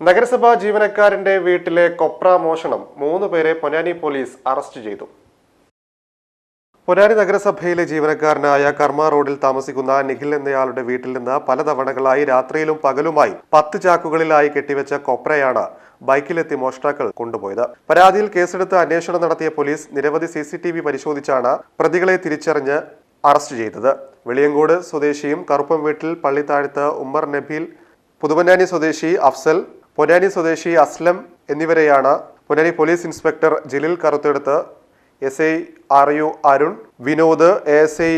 നഗരസഭാ ജീവനക്കാരന്റെ വീട്ടിലെ കൊപ്ര മോഷണം മൂന്ന് പേരെ പൊന്നാനി പോലീസ് അറസ്റ്റ് ചെയ്തു. പൊന്നാനി നഗരസഭയിലെ ജീവനക്കാരനായ കർമ്മ റോഡിൽ താമസിക്കുന്ന നിഖിൽ എന്നയാളുടെ വീട്ടിൽ നിന്ന് പലതവണകളായി രാത്രിയിലും പകലുമായി പത്ത് ചാക്കുകളിലായി കെട്ടിവെച്ച കൊപ്രയാണ് ബൈക്കിലെത്തി മോഷ്ടാക്കൾ കൊണ്ടുപോയത്. പരാതിയിൽ കേസെടുത്ത് അന്വേഷണം നടത്തിയ പോലീസ് നിരവധി സി പരിശോധിച്ചാണ് പ്രതികളെ തിരിച്ചറിഞ്ഞ് അറസ്റ്റ് ചെയ്തത്. വെളിയങ്കോട് സ്വദേശിയും കറുപ്പം വീട്ടിൽ പള്ളിത്താഴത്ത് ഉമ്മർ നബീൽ പുതുപന്നാനി സ്വദേശി അഫ്സൽ പൊന്നാനി സ്വദേശി അസ്ലം എന്നിവരെയാണ് Ponnani police inspector Jaleel കറുത്തെടുത്ത് S I R U Arun Vinod S I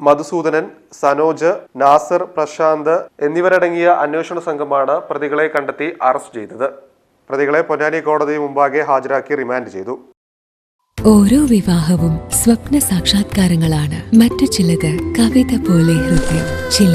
Madhusoodanan Sanoj Nasar Prasanth എന്നിവരടങ്ങിയ അന്വേഷണ സംഘമാണ് പ്രതികളെ കണ്ടെത്തി അറസ്റ്റ് ചെയ്തത്. പ്രതികളെ പൊന്നാനി കോടതി മുമ്പാകെ ഹാജരാക്കി റിമാൻഡ് ചെയ്തു. ഓരോ വിവാഹവും സ്വപ്ന സാക്ഷാത്കാരങ്ങളാണ്. മറ്റു ചിലത് കവിത പോലെ ഹൃദയം ചില